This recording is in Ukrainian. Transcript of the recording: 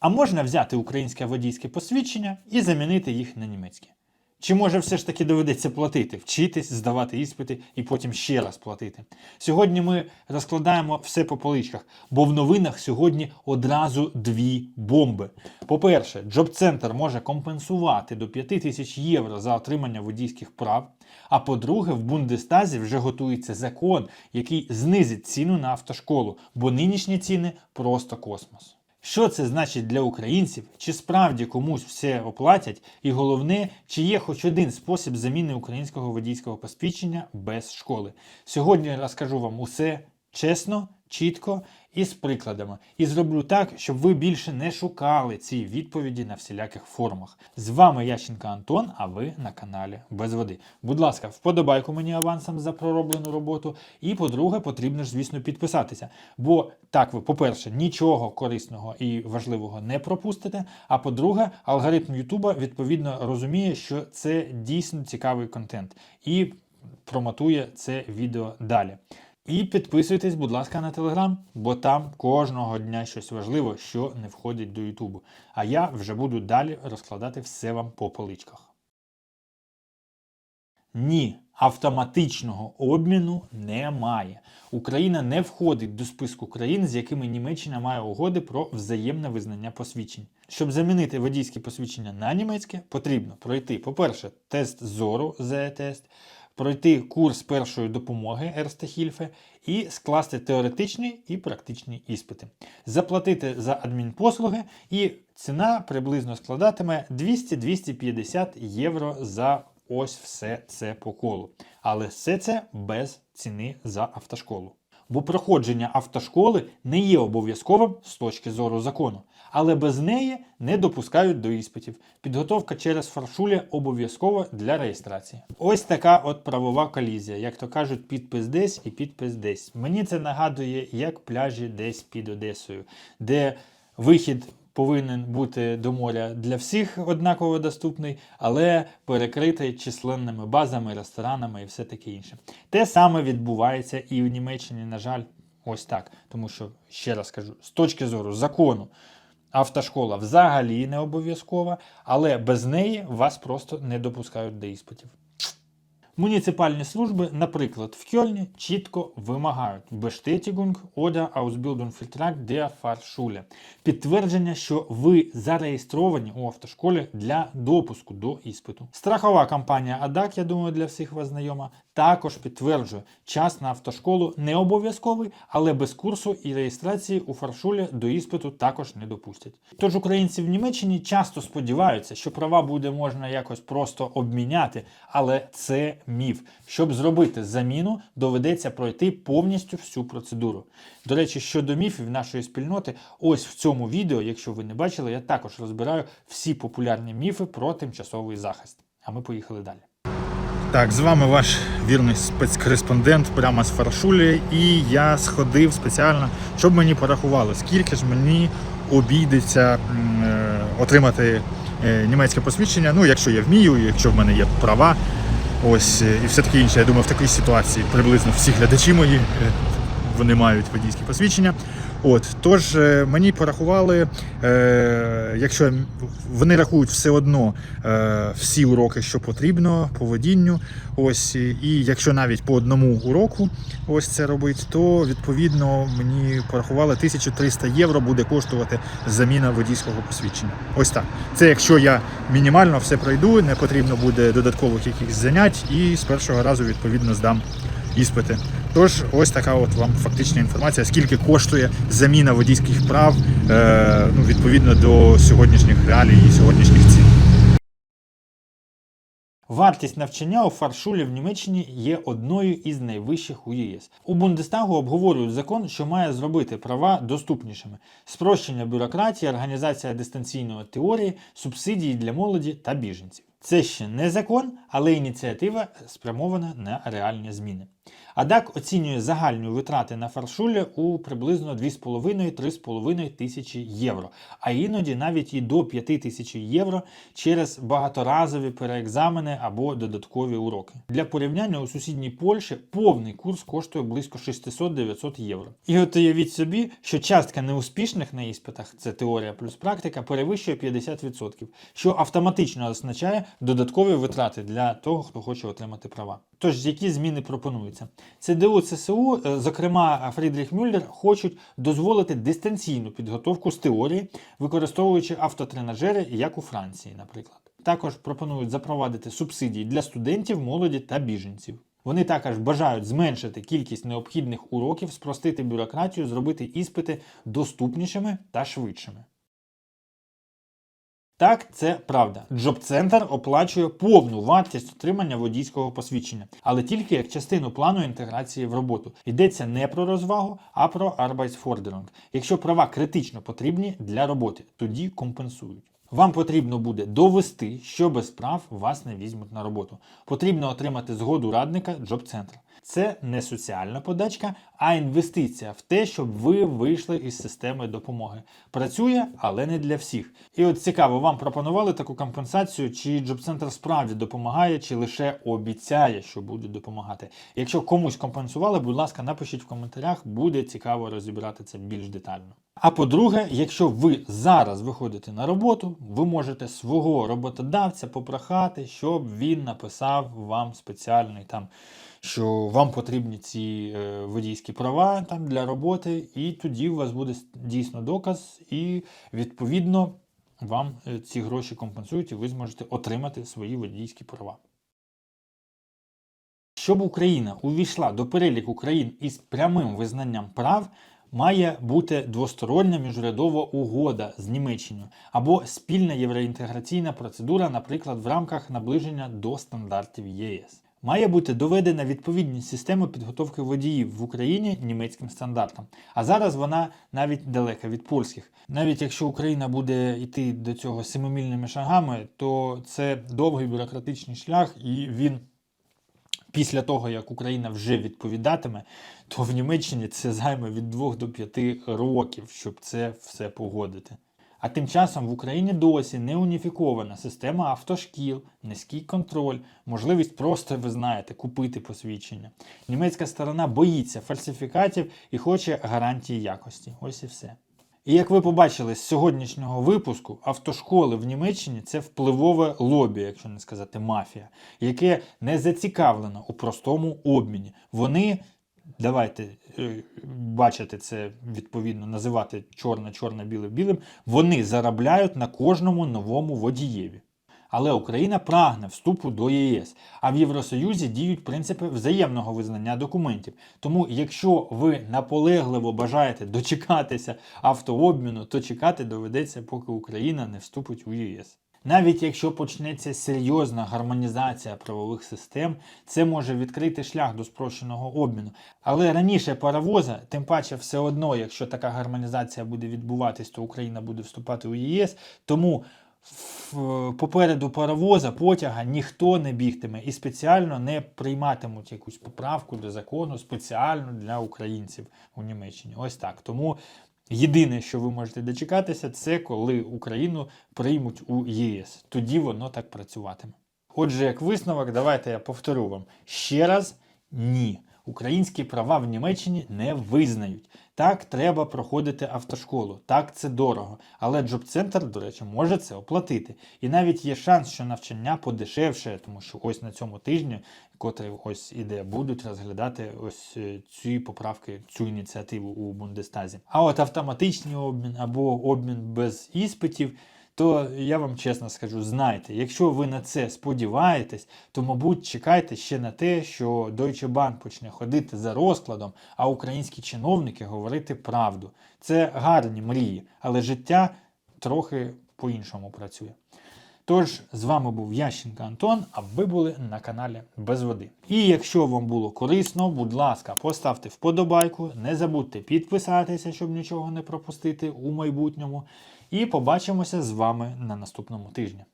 А можна взяти українське водійське посвідчення і замінити їх на німецьке. Чи може все ж таки доведеться платити, вчитись, здавати іспити і потім ще раз платити? Сьогодні ми розкладаємо все по поличках, бо в новинах сьогодні одразу дві бомби. По-перше, Джоб-центр може компенсувати до 5 тисяч євро за отримання водійських прав. А по-друге, в Бундестазі вже готується закон, який знизить ціну на автошколу, бо нинішні ціни просто космос. Що це значить для українців? Чи справді комусь все оплатять? І головне, чи є хоч один спосіб заміни українського водійського посвідчення без школи? Сьогодні розкажу вам усе чесно, чітко і з прикладами. І зроблю так, щоб ви більше не шукали ці відповіді на всіляких форумах. З вами Ященко Антон, а ви на каналі Без води. Будь ласка, вподобайку мені авансом за пророблену роботу. І, по-друге, потрібно ж, звісно, підписатися. Бо так ви, по-перше, нічого корисного і важливого не пропустите. А по-друге, алгоритм Ютуба відповідно розуміє, що це дійсно цікавий контент і промотує це відео далі. І підписуйтесь, будь ласка, на телеграм, бо там кожного дня щось важливе, що не входить до Ютубу. А я вже буду далі розкладати все вам по поличках. Ні, автоматичного обміну немає. Україна не входить до списку країн, з якими Німеччина має угоди про взаємне визнання посвідчень. Щоб замінити водійське посвідчення на німецьке, потрібно пройти, по-перше, тест зору ЗЕ-тест, пройти курс першої допомоги Ерстехільфе і скласти теоретичні і практичні іспити, заплатити за адмінпослуги, і ціна приблизно складатиме 200-250 євро за ось все це по колу. Але все це без ціни за автошколу. Бо проходження автошколи не є обов'язковим з точки зору закону, але без неї не допускають до іспитів. Підготовка через фаршуля обов'язкова для реєстрації. Ось така от правова колізія, як то кажуть, підпис десь і підпис десь. Мені це нагадує, як пляжі десь під Одесою, де вихід повинен бути до моря для всіх однаково доступний, але перекритий численними базами, ресторанами і все таке інше. Те саме відбувається і в Німеччині, на жаль, ось так. Тому що, ще раз кажу, з точки зору закону. Автошкола взагалі не обов'язкова, але без неї вас просто не допускають до іспитів. Муніципальні служби, наприклад, в Кьольні чітко вимагають Bestätigung oder Ausbildungsvertrag der Fahrschule. Підтвердження, що ви зареєстровані у автошколі для допуску до іспиту. Страхова компанія ADAC, я думаю, для всіх вас знайома, також підтверджує, час на автошколу не обов'язковий, але без курсу і реєстрації у фаршулі до іспиту також не допустять. Тож українці в Німеччині часто сподіваються, що права буде можна якось просто обміняти, але це міф. Щоб зробити заміну, доведеться пройти повністю всю процедуру. До речі, щодо міфів нашої спільноти, ось в цьому відео, якщо ви не бачили, я також розбираю всі популярні міфи про тимчасовий захист. А ми поїхали далі. Так, з вами ваш вірний спецкореспондент прямо з Фаршулі, і я сходив спеціально, щоб мені порахували, скільки ж мені обійдеться е, отримати е, німецьке посвідчення. Ну, якщо я вмію, якщо в мене є права. Ось е, і все таке інше. Я думаю, в такій ситуації приблизно всі глядачі мої е, вони мають водійські посвідчення. От тож е, мені порахували, е, якщо вони рахують все одно е, всі уроки, що потрібно по водінню. Ось і якщо навіть по одному уроку ось це робить, то відповідно мені порахували 1300 євро буде коштувати заміна водійського посвідчення. Ось так. Це якщо я мінімально все пройду, не потрібно буде додаткових якихось занять, і з першого разу відповідно здам іспити. Тож, ось така от вам фактична інформація, скільки коштує заміна водійських прав е, ну, відповідно до сьогоднішніх реалій і сьогоднішніх цін. Вартість навчання у фаршулі в Німеччині є одною із найвищих у ЄС. У Бундестагу обговорюють закон, що має зробити права доступнішими: спрощення бюрократії, організація дистанційної теорії, субсидії для молоді та біженців. Це ще не закон, але ініціатива спрямована на реальні зміни. АДАК оцінює загальні витрати на фаршуля у приблизно 2,5-3,5 тисячі євро, а іноді навіть і до 5 тисяч євро через багаторазові переекзамени або додаткові уроки. Для порівняння у сусідній Польщі повний курс коштує близько 600-900 євро. І от уявіть собі, що частка неуспішних на іспитах, це теорія плюс практика, перевищує 50%, що автоматично означає додаткові витрати для того, хто хоче отримати права. Тож, які зміни пропонуються? ЦДУ ЦСУ, е, зокрема Фрідріх Мюллер, хочуть дозволити дистанційну підготовку з теорії, використовуючи автотренажери, як у Франції, наприклад. Також пропонують запровадити субсидії для студентів, молоді та біженців. Вони також бажають зменшити кількість необхідних уроків, спростити бюрократію, зробити іспити доступнішими та швидшими. Так, це правда. Джоб-центр оплачує повну вартість отримання водійського посвідчення, але тільки як частину плану інтеграції в роботу. Йдеться не про розвагу, а про Arbeitsforderung. Якщо права критично потрібні для роботи, тоді компенсують. Вам потрібно буде довести, що без прав вас не візьмуть на роботу. Потрібно отримати згоду радника Джоб-центра. Це не соціальна подачка, а інвестиція в те, щоб ви вийшли із системи допомоги. Працює, але не для всіх. І от цікаво, вам пропонували таку компенсацію, чи Джоб-центр справді допомагає, чи лише обіцяє, що буде допомагати. Якщо комусь компенсували, будь ласка, напишіть в коментарях, буде цікаво розібрати це більш детально. А по-друге, якщо ви зараз виходите на роботу, ви можете свого роботодавця попрохати, щоб він написав вам спеціальний там, що вам потрібні ці е, водійські права там для роботи, і тоді у вас буде дійсно доказ, і відповідно вам е, ці гроші компенсують, і ви зможете отримати свої водійські права. Щоб Україна увійшла до переліку країн із прямим визнанням прав, має бути двостороння міжурядова угода з Німеччиною або спільна євроінтеграційна процедура, наприклад, в рамках наближення до стандартів ЄС. Має бути доведена відповідність системи підготовки водіїв в Україні німецьким стандартам. А зараз вона навіть далека від польських. Навіть якщо Україна буде йти до цього семимільними шагами, то це довгий бюрократичний шлях, і він після того, як Україна вже відповідатиме, то в Німеччині це займе від 2 до 5 років, щоб це все погодити. А тим часом в Україні досі не уніфікована система автошкіл, низький контроль, можливість просто, ви знаєте, купити посвідчення. Німецька сторона боїться фальсифікатів і хоче гарантії якості. Ось і все. І як ви побачили з сьогоднішнього випуску, автошколи в Німеччині це впливове лобі, якщо не сказати мафія, яке не зацікавлено у простому обміні. Вони, давайте е, бачити це відповідно, називати чорне, чорне, біле білим, вони заробляють на кожному новому водієві. Але Україна прагне вступу до ЄС, а в Євросоюзі діють принципи взаємного визнання документів. Тому, якщо ви наполегливо бажаєте дочекатися автообміну, то чекати доведеться, поки Україна не вступить у ЄС. Навіть якщо почнеться серйозна гармонізація правових систем, це може відкрити шлях до спрощеного обміну. Але раніше паровоза, тим паче, все одно, якщо така гармонізація буде відбуватись, то Україна буде вступати у ЄС. Тому попереду паровоза, потяга ніхто не бігтиме і спеціально не прийматимуть якусь поправку до закону спеціально для українців у Німеччині. Ось так. Тому єдине, що ви можете дочекатися, це коли Україну приймуть у ЄС. Тоді воно так працюватиме. Отже, як висновок, давайте я повторю вам ще раз: ні. Українські права в Німеччині не визнають. Так, треба проходити автошколу. Так, це дорого. Але Джоб-центр, до речі, може це оплатити. І навіть є шанс, що навчання подешевше, тому що ось на цьому тижні, котрий ось іде, будуть розглядати ось е, ці поправки, цю ініціативу у Бундестазі. А от автоматичний обмін або обмін без іспитів. То я вам чесно скажу, знайте, якщо ви на це сподіваєтесь, то, мабуть, чекайте ще на те, що Deutsche Bank почне ходити за розкладом, а українські чиновники говорити правду. Це гарні мрії, але життя трохи по-іншому працює. Тож, з вами був Ященко Антон, а ви були на каналі Без Води. І якщо вам було корисно, будь ласка, поставте вподобайку, не забудьте підписатися, щоб нічого не пропустити у майбутньому. І побачимося з вами на наступному тижні.